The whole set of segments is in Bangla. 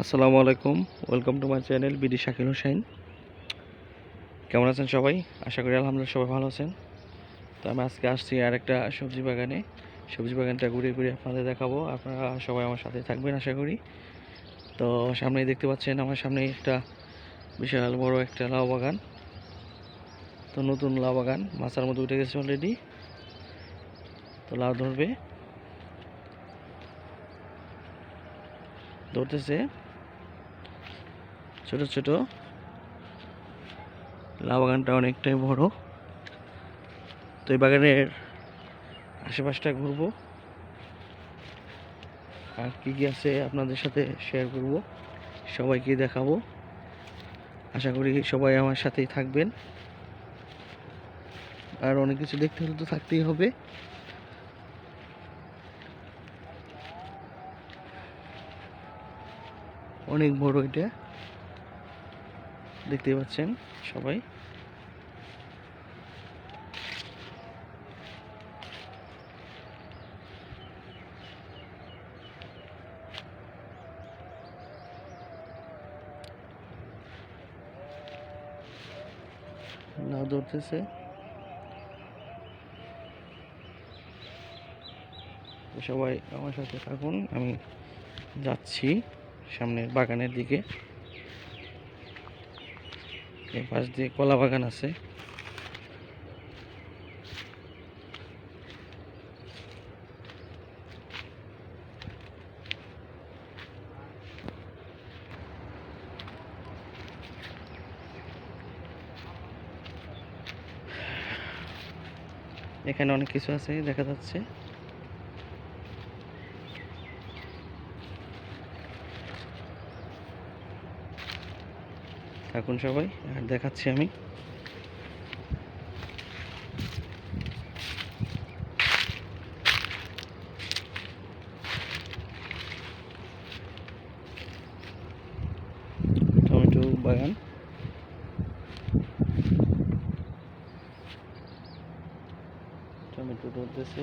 আসসালামু আলাইকুম, welcome to my channel BD Shakil Hossain. কেমন আছেন সবাই? আশা করি আলহামদুলিল্লাহ সবাই ভালো আছেন। তো আমি আজকে আসছি আর একটা সবজি বাগানে। সবজি বাগানটা ঘুরে ঘুরে আপনাদের দেখাবো। আপনারা সবাই আমার সাথে থাকবেন, আশা করি। তো সামনেই দেখতে পাচ্ছেন, আমার সামনে একটা বিশাল বড় একটা লাউ বাগান। তো নতুন লাউ বাগান, মাছার মধ্যে উঠে গেছে অলরেডি তো লাউ ধরবে। ধরতেছে। ছোট ছোট। লাউ বাগানটা অনেকটাই বড়। তো এই বাগানের আশেপাশটা ঘুরবো। আর কী কী আছে আপনাদের সাথে শেয়ার করব, সবাইকে দেখাবো। আশা করি সবাই আমার সাথেই থাকবেন। আর অনেক কিছু দেখতে হলে তো থাকতেই হবে। অনেক বড় এটা। দেখতেই পাচ্ছেন সবাই। লাউ ধরতেছে। সবাই আমার সাথে থাকুন আমি যাচ্ছি সামনের বাগানের দিকে। এই পাশ দিয়ে কলা বাগান আছে। এখানে অনেক কিছু আছে দেখা যাচ্ছে। থাকুন সবাই আর দেখাচ্ছি আমি। টমেটো বাগান। টমেটো ধরতেছে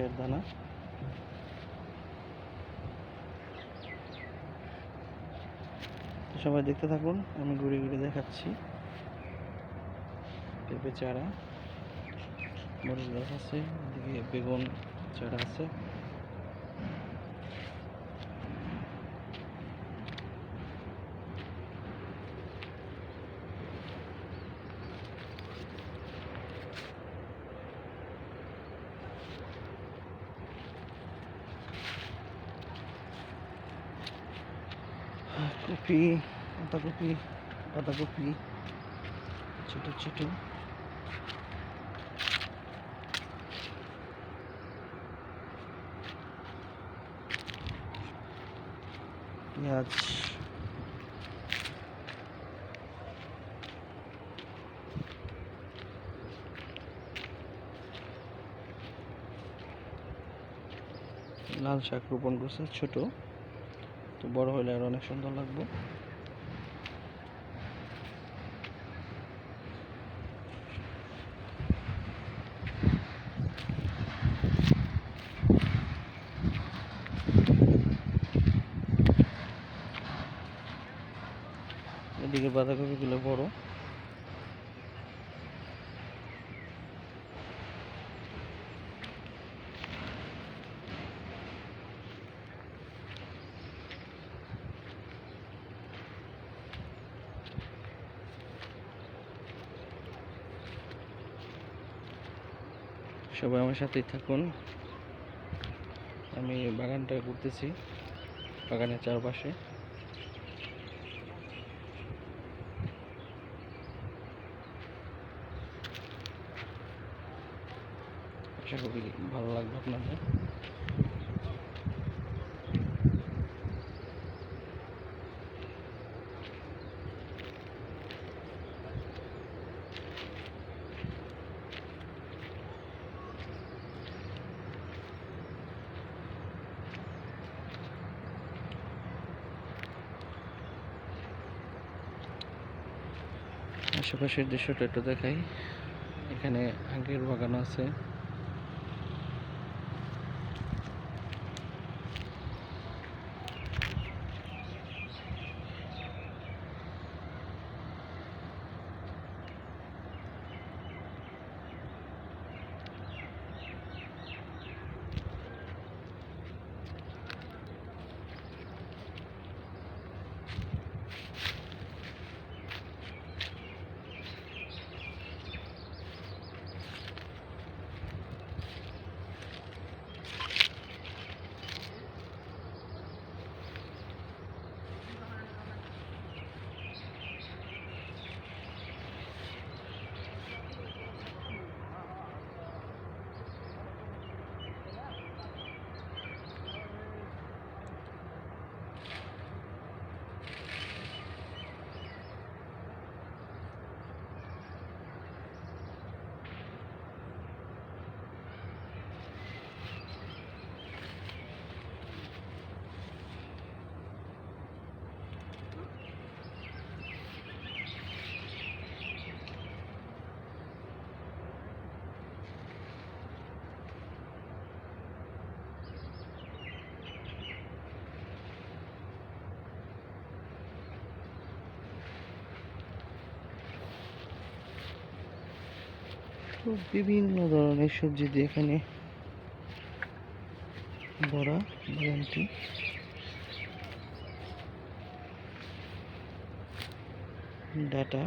সরিষার দানা। সবাই দেখতে থাকুন, আমি ঘুরে ঘুরে দেখাচ্ছি। পেঁপে চারা, মরিচ গাছ আছে, এদিকে বেগুন চারা আছে। কপি পাতাকপি পাতাকপি ছোট ছোট। পেঁয়াজ। লাল শাক রোপণ করছে ছোট। তো বড় হলে আর অনেক সুন্দর লাগবে। এদিকে বাঁধাকপিগুলো বড়। সবাই আমার সাথেই থাকুন। আমি বাগানটা ঘুরতেছি বাগানের চারপাশে। আশা করি ভালো লাগবে আপনাদের। আশেপাশের দৃশ্যটা একটু দেখাই। এখানে আগের বাগান আছে। তো বিভিন্ন ধরনের সবজি দিয়ে এখানে ভরা বাগানটি ডাটা।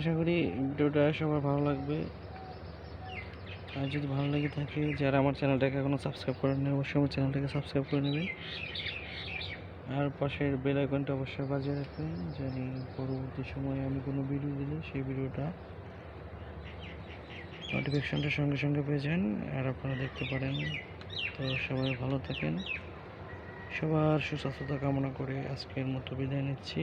আশা করি ভিডিওটা সবার ভালো লাগবে। আর যদি ভালো লেগে থাকে, যারা আমার চ্যানেলটাকে এখনও সাবস্ক্রাইব করেননি, অবশ্যই আমার চ্যানেলটাকে সাবস্ক্রাইব করে নেবেন। আর পাশের বেল আইকনটা অবশ্যই বাজিয়ে রাখবেন, জানি পরবর্তী সময়ে আমি কোনো ভিডিও দিলে সেই ভিডিওটা নোটিফিকেশনটা সঙ্গে সঙ্গে পেয়ে যান, আর আপনারা দেখতে পারেন। তো সবাই ভালো থাকেন। সবার সুস্বাস্থ্যতা কামনা করে আজকের মতো বিদায় নিচ্ছি।